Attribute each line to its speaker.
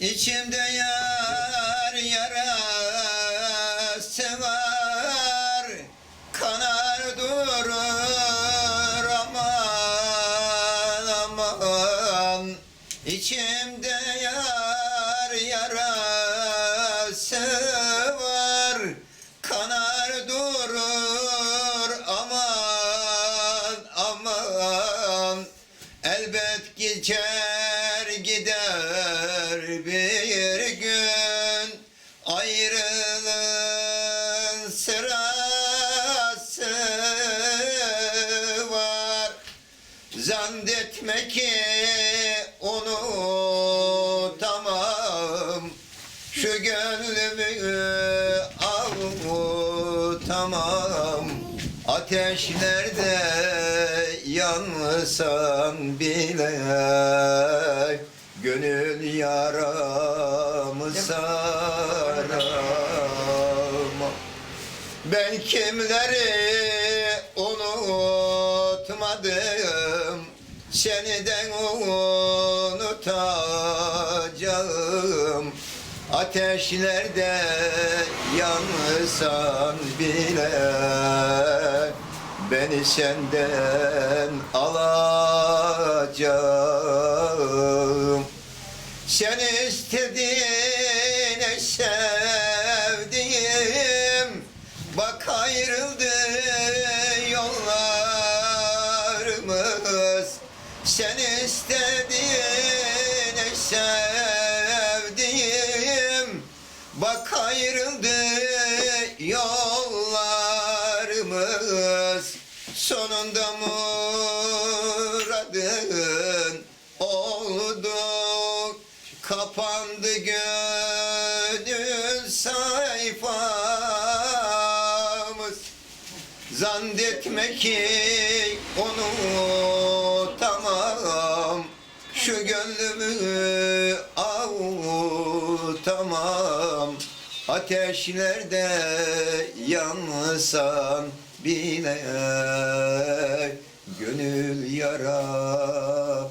Speaker 1: İçimde yar yarası var Kanar durur aman aman. İçimde yar yarası var Kanar durur aman aman. Elbet geçer gider bir gün Ayrılığın sırası var. Zannetme ki unutamam. Şu gönlümü avutamam. Ateşlerde yansan bile Gönül yaramı saramam ben kimleri unutmadım? Seniden unutacağım. Ateşlerde yansan bile Beni senden alacağım sen istediğine sevdiğim Bak ayrıldı yollarımız. Sen istediğine sevdiğim Bak ayrıldı yollarımız. Sonunda muradın Kapandı gönül sayfamız. Zannetme ki unutamam Şu gönlümü avutamam. Ateşlerde yansan bile Gönül yaramı